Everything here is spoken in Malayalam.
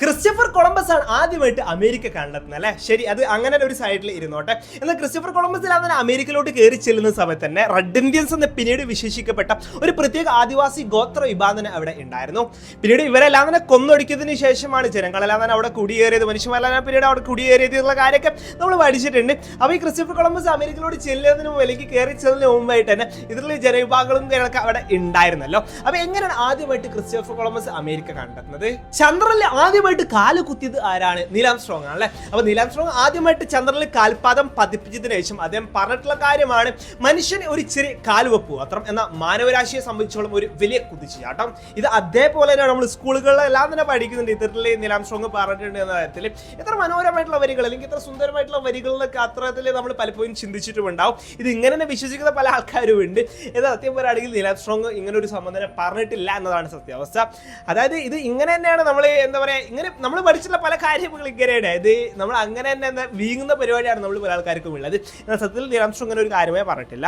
ക്രിസ്റ്റഫർ കൊളംബസ് ആണ് ആദ്യമായിട്ട് അമേരിക്ക കണ്ടെത്തുന്നത് അല്ലെ? ശരി അത് അങ്ങനെ ഒരു സൈഡിൽ ഇരുന്നോട്ടെ. എന്നാൽ ക്രിസ്റ്റഫർ കൊളംബസ് അങ്ങനെ അമേരിക്കയിലോട്ട് കയറി ചെല്ലുന്ന സമയത്ത് തന്നെ റെഡ് ഇന്ത്യൻസ് എന്ന് പിന്നീട് വിശേഷിക്കപ്പെട്ട ഒരു പ്രത്യേക ആദിവാസി ഗോത്ര വിഭാഗം അവിടെ ഉണ്ടായിരുന്നു. പിന്നീട് ഇവരെല്ലാം തന്നെ കൊന്നൊടുക്കിയതിന് ശേഷമാണ് ജനങ്ങളെല്ലാം തന്നെ അവിടെ കുടിയേറിയത് മനുഷ്യന്മാരെല്ലാം പിന്നീട് അവിടെ കുടിയേറിയത് എന്നുള്ള കാര്യമൊക്കെ നമ്മൾ പഠിച്ചിട്ടുണ്ട്. അപ്പോൾ ഈ ക്രിസ്റ്റഫർ കൊളംബസ് അമേരിക്കയിലോട്ട് ചെല്ലുന്നതിന് മുമ്പ് അല്ലെങ്കിൽ കയറി ചെല്ലുന്നതിന് മുമ്പായിട്ട് തന്നെ ഇതിലുള്ള ജനവിഭാഗങ്ങളും കാര്യങ്ങളൊക്കെ അവിടെ ഉണ്ടായിരുന്നല്ലോ. അപ്പോൾ എങ്ങനെയാണ് ആദ്യമായിട്ട് ക്രിസ്റ്റഫർ കൊളംബസ് അമേരിക്ക കണ്ടെത്തുന്നത്? ചന്ദ്രനിൽ ആദ്യമായിട്ട് കാൽ കുത്തിയത് ആരാണ്? നീലാം സ്ട്രോങ് ആണല്ലേ? അപ്പോൾ നീലാം സ്ട്രോങ് ആദ്യമായിട്ട് ചന്ദ്രനിൽ കാൽപാദം പതിപ്പിച്ചതിനു ശേഷം അദ്ദേഹം പറഞ്ഞിട്ടുള്ള കാര്യമാണ് മനുഷ്യൻ ഒരു ചെറിയ കാൽവെപ്പ് മാത്രം എന്ന മാനവരാശിയെ സംബന്ധിച്ചോളം ഒരു വലിയ കുതിച്ചുചാട്ടം. ഇത് അതേപോലെ തന്നെയാണ് നമ്മൾ സ്കൂളുകളിലെല്ലാം തന്നെ പഠിക്കുന്നുണ്ട്. ഇത്തരത്തിൽ നീലാം സ്ട്രോങ് പറഞ്ഞിട്ടുണ്ട് എന്ന കാര്യത്തിൽ എത്ര മനോഹരമായിട്ടുള്ള വരികൾ അല്ലെങ്കിൽ ഇത്ര സുന്ദരമായിട്ടുള്ള വരികളിലൊക്കെ അത്രത്തിൽ നമ്മൾ പലപ്പോഴും ചിന്തിച്ചിട്ടുമുണ്ടാവും. ഇത് ഇങ്ങനെ തന്നെ വിശ്വസിക്കുന്ന പല ആൾക്കാരും ഉണ്ട്. ഇത് സത്യം പറയുകയാണെങ്കിൽ നീലാം സ്ട്രോങ് ഇങ്ങനെ ഒരു സംബന്ധനം പറഞ്ഞിട്ടില്ല എന്നതാണ് സത്യാവസ്ഥ. അതായത് ഇത് ഇങ്ങനെ തന്നെയാണ് നമ്മൾ എന്താ പറയുക ഇങ്ങനെ നമ്മൾ പഠിച്ചിട്ടുള്ള പല കാര്യങ്ങളും ഇങ്ങനെയാണ്. ഇത് നമ്മൾ അങ്ങനെ തന്നെ വീങ്ങുന്ന പരിപാടിയാണ് നമ്മൾ പല ആൾക്കാർക്കും ഉള്ളത്. സത്യത്തിൽ നിരാംശം അങ്ങനെ ഒരു കാര്യമായി പറഞ്ഞിട്ടില്ല.